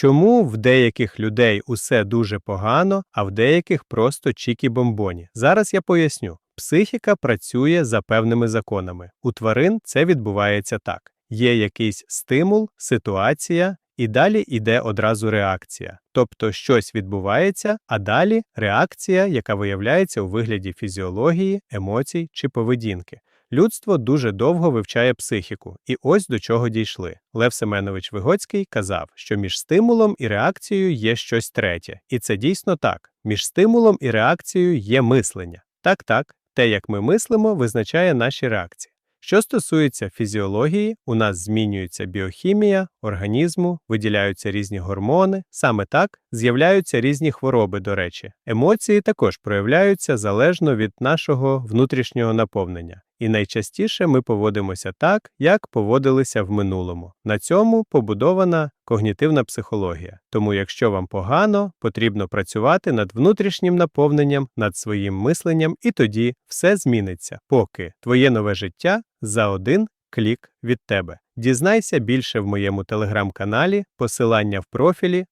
Чому в деяких людей усе дуже погано, а в деяких просто чікі-бомбоні? Зараз я поясню. Психіка працює за певними законами. У тварин це відбувається так: є якийсь стимул, ситуація, і далі йде одразу реакція. Тобто щось відбувається, а далі реакція, яка виявляється у вигляді фізіології, емоцій чи поведінки. Людство дуже довго вивчає психіку, і ось до чого дійшли. Лев Семенович Вигоцький казав, що між стимулом і реакцією є щось третє. І це дійсно так. Між стимулом і реакцією є мислення. Так, так, те, як ми мислимо, визначає наші реакції. Що стосується фізіології, у нас змінюється біохімія організму, виділяються різні гормони. Саме так з'являються різні хвороби, до речі. Емоції також проявляються залежно від нашого внутрішнього наповнення. І найчастіше ми поводимося так, як поводилися в минулому. На цьому побудована когнітивна психологія. Тому, якщо вам погано, потрібно працювати над внутрішнім наповненням, над своїм мисленням, і тоді все зміниться, поки твоє нове життя за один клік від тебе. Дізнайся більше в моєму телеграм-каналі, посилання в профілі.